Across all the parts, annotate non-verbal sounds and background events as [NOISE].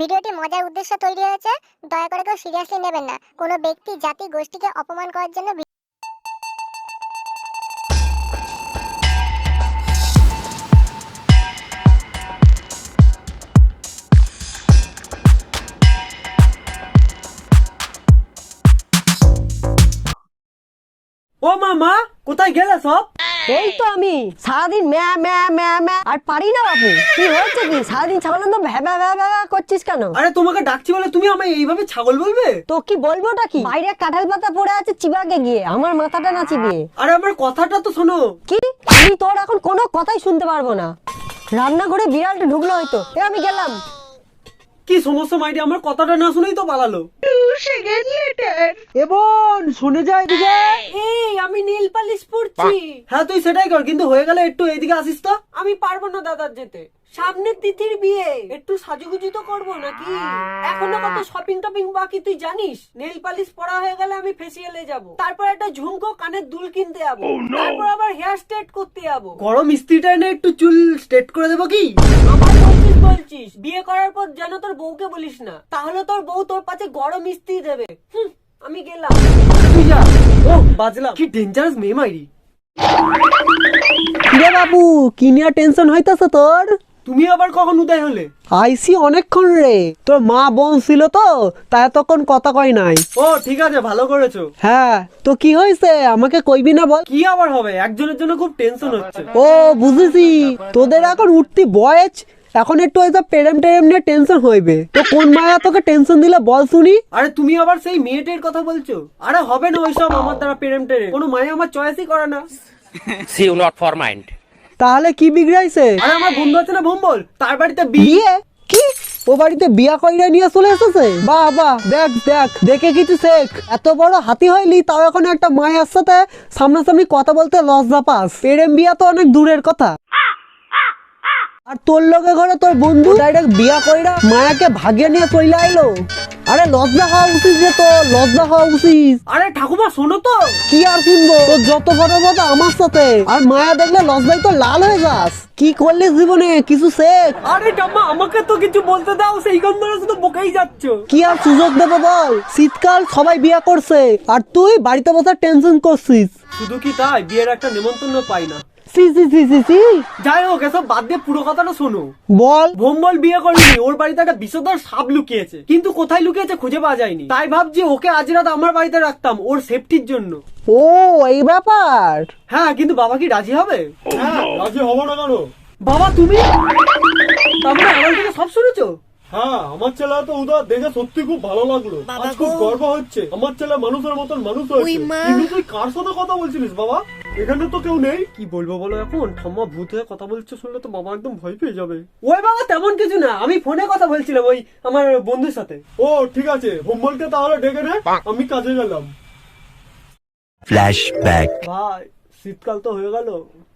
ভিডিওটি মজার উদ্দেশ্যে তৈরি হয়েছে, দয়া করে কেউ সিরিয়াসলি নেবেন না। কোনো ব্যক্তি, জাতি, গোষ্ঠীকে অপমান করার জন্য ও মামা, কোথায় গেলে সব? এই তো আমি। সারাদিন ম্যা ম্যা ম্যা ম্যা। আর পারি না বাবু কি হয়েছে কি? সারাদিন ছাগলের তো ভ্যা ভ্যা ভ্যা ভ্যা করছিস কেন? আরে তোমাকে ডাকছি বলে তুমি আমায় এইভাবে ছাগল বলবে? তো কি বলবোটা কি? বাইরে কাঁঠাল পাতা পড়ে আছে চিবাকে গিয়ে। আমার মাথাটা না চিবিয়ে আরে আমার কথাটা তো শোনো। কি? আমি তোর এখন কোনো কথাই শুনতে পারব না। রান্নাঘরে বিড়ালটা ঢুকলো হয়তো। এ আমি গেলাম। কি সমস্যা মাইরি আমার কথাটা না শুনেই তো পালালো। এবং শুনে যায় এদিকে। এই আমি নীল পালিশ পড়ছি হ্যাঁ তুই সেটাই কর কিন্তু হয়ে গেলে একটু এইদিকে আসিস তো। আমি পারব না দাদার যেতে। সামনে তিথির বিয়ে। একটু সাজুগুজু তো করব নাকি? এখনও কত শপিং টপিং বাকি তুই জানিস? নেল পালিশ পড়া হয়ে গেলে আমি ফেসিয়ালে যাব। তারপর একটা ঝুমকো কানের দুল কিনতে যাব। তারপর আবার হেয়ার স্ট্রেট করতে যাব। গরম ইস্ত্রিটা এনে একটু চুল স্ট্রেট করে দেবো কি? আমার বলছিস? বিয়ে করার পর যেন তোর বউকে বলিস না তাহলে তোর বউ তোর পাশে গরম ইস্ত্রি দেবে। আমি গেলাম। তুই যা। ও বাজলাম। কি ডেঞ্জারাস মেয়ে মাইরি। কিরে বাবু কি নিয়ে টেনশন হইতাছে তোর? তুমি আবার কখন উদয় হলে? আইসি অনেকক্ষণ রে। তোর মা বোন ছিল তো তাই এতক্ষণ কথা কয় নাই। ও ঠিক আছে ভালো করেছ। হ্যাঁ তো কি হয়েছে? আমাকে কইবি না বল। কি আবার হবে? একজনের জন্য খুব টেনশন হচ্ছে। ও বুঝেছি। তোদের এখন উঠতি বয়স। এখন একটু হয়তো প্রেম টেরেম নিয়ে টেনশন হইবে। তো কোন মায়া তোকে টেনশন দিলে বল শুনি। আরে তুমি আবার সেই মেয়েটের কথা বলছো? আরে হবে না ওইসব আমার দ্বারা প্রেম টেরে কোনো মায়ে আমার চয়েসই করে না। [LAUGHS] See you not for mind. তাহলে কি বিগড়াইছে? আরে আমার বন্ধু আছে না ভম্বল। তার বাড়িতে বিয়ে বিয়ে? কি? ও বাড়িতে বিয়া কইরা নিয়ে চলে এসেছে? বাহ বাহ দেখ দেখ দেখে কিছু শেখ। এত বড় হাতি হইলি তাও এখন একটা মায়ের সাথে সামনাসামনি কথা বলতে লজ্জা পাস। প্রেম বিয়া তো অনেক দূরের কথা। আর তোর লগে ঘরে তোর বন্ধু ডাইরেক্ট বিয়া কইরা মায়াকে ভাগিয়ে নিয়ে চলে আইলো। আরে লজ্জা হওয়া উচিত যে তো লজ্জা হওয়া উচিত। আরে ঠাকুমা শোনো তো। কি আর শুনব? তোর যত বড় কথা আমার সাথে। আর মায়া দেখলে লজ্জায় তো লাল হয়ে যাস। কি করলি জীবনে? কিছু শেখ? আরে ঠাম্মা আমাকে তো কিছু বলতে দাও সেই গন্ধরা শুধু বকেই যাচ্ছ। কি আর সুযোগ দেবো বল? শীতকাল সবাই বিয়া করছে। আর তুই বাড়িতে বসে টেনশন করছিস। শুধু কি তাই? বিয়ের একটা নেমন্তন্ন পাই না। সি সি সি সি সি। যাই হোক এসব বাদ দিয়ে পুরো কথাটা শোনো। বল। ভোম্বল বিয়ে করেনি ওর বাড়িতে একটা বিষধর সাপ লুকিয়েছে। কিন্তু কোথায় লুকিয়েছে খুঁজে পাওয়া যায়নি। তাই ভাবছি ওকে আজ রাত আমার বাড়িতে রাখতাম ওর সেফটির জন্য। ও এই ব্যাপার? হ্যাঁ কিন্তু বাবা কি রাজি হবে? হ্যাঁ রাজি হব না কেন? বাবা তুমি? তারপরে আমার থেকে সব শুনেছো? হ্যাঁ আমার ছেলে তো উদা দেখে সত্যি খুব ভালো লাগল। আজ খুব গর্ব হচ্ছে। আমার ছেলে মানুষের মতন মানুষ হয়েছে। কিন্তু তুই কার সাথে কথা বলছিলিস বাবা? এখানে তো কেউ নেই। কি বলব বলো এখন? ঠাম্মা ভূত হয়ে কথা বলছো শুনলে তো বাবা একদম ভয় পেয়ে যাবে। ওই বাবা তেমন কিছু না আমি ফোনে কথা বলছিলাম ওই আমার বন্ধুর সাথে। ও ঠিক আছে হোমবলকে তাহলে ডেকে নে আমি কাজে গেলাম। Flashback. ভাই শীতকাল তো হয়ে গেল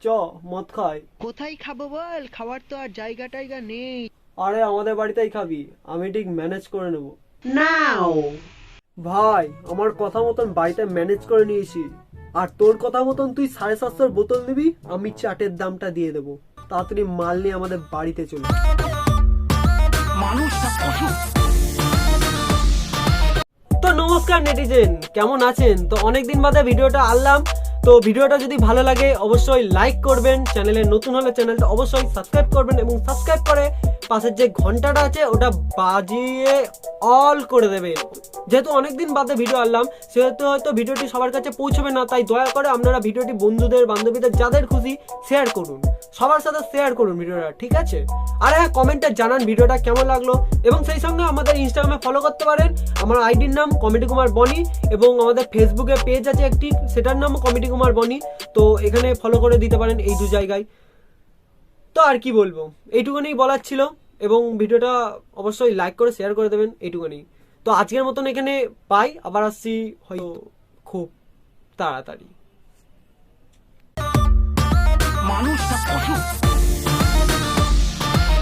চ মদ খাই। কোথায় খাব বল? খাওয়ার তো আর জায়গা টাইগা নেই। আরে আমাদের বাড়িতেই খাবি আমি ঠিক ম্যানেজ করে নেব। নাও। ভাই আমার কথা মতন বাড়িতে ম্যানেজ করে নিয়েছি। আর তোর কথা মতন তুই সাড়ে সাতশোর বোতল নিবি আমি চাটের দামটা দিয়ে দেবো। তাড়াতাড়ি মাল নিয়ে আমাদের বাড়িতে চলে তো নমস্কার নেটিজেন কেমন আছেন? তো অনেকদিন বাদে ভিডিওটা আনলাম। তো ভিডিওটা যদি ভালো লাগে, অবশ্যই লাইক করবেন। চ্যানেলে নতুন হলে চ্যানেলটা অবশ্যই সাবস্ক্রাইব করবেন এবং সাবস্ক্রাইব করে পাশের যে ঘন্টাটা আছে, ওটা বাজিয়ে অল করে দেবে যেহেতু অনেকদিন বাদে ভিডিও আনলাম, সেহেতু হয়তো ভিডিওটি সবার কাছে পৌঁছবে না, তাই দয়া করে আপনারা ভিডিওটি বন্ধুদের, বান্ধবীদের, যাদের খুশি শেয়ার করুন। সবার সাথে শেয়ার করুন ভিডিওটা, ঠিক আছে? আর হ্যাঁ কমেন্টে জানান ভিডিওটা কেমন লাগল। এবং সেই সঙ্গে আমাদের ইনস্টাগ্রামে ফলো করতে পারেন। আমার আইডির নাম কমেডি কুমার বনি এবং আমাদের ফেসবুকে পেজ আছে একটি, সেটার নাম কমেডি কুমার বনি। তো এখানে ফলো করে দিতে পারেন এই দু জায়গায়। তো আর কি বলব? এইটুকুনি বলার ছিল এবং ভিডিওটা অবশ্যই লাইক করে শেয়ার করে দেবেন এইটুকুনি তো আজকের মতন এখানে পাই আবার আসছি হয়তো খুব তাড়াতাড়ি। মানুষ না পশু।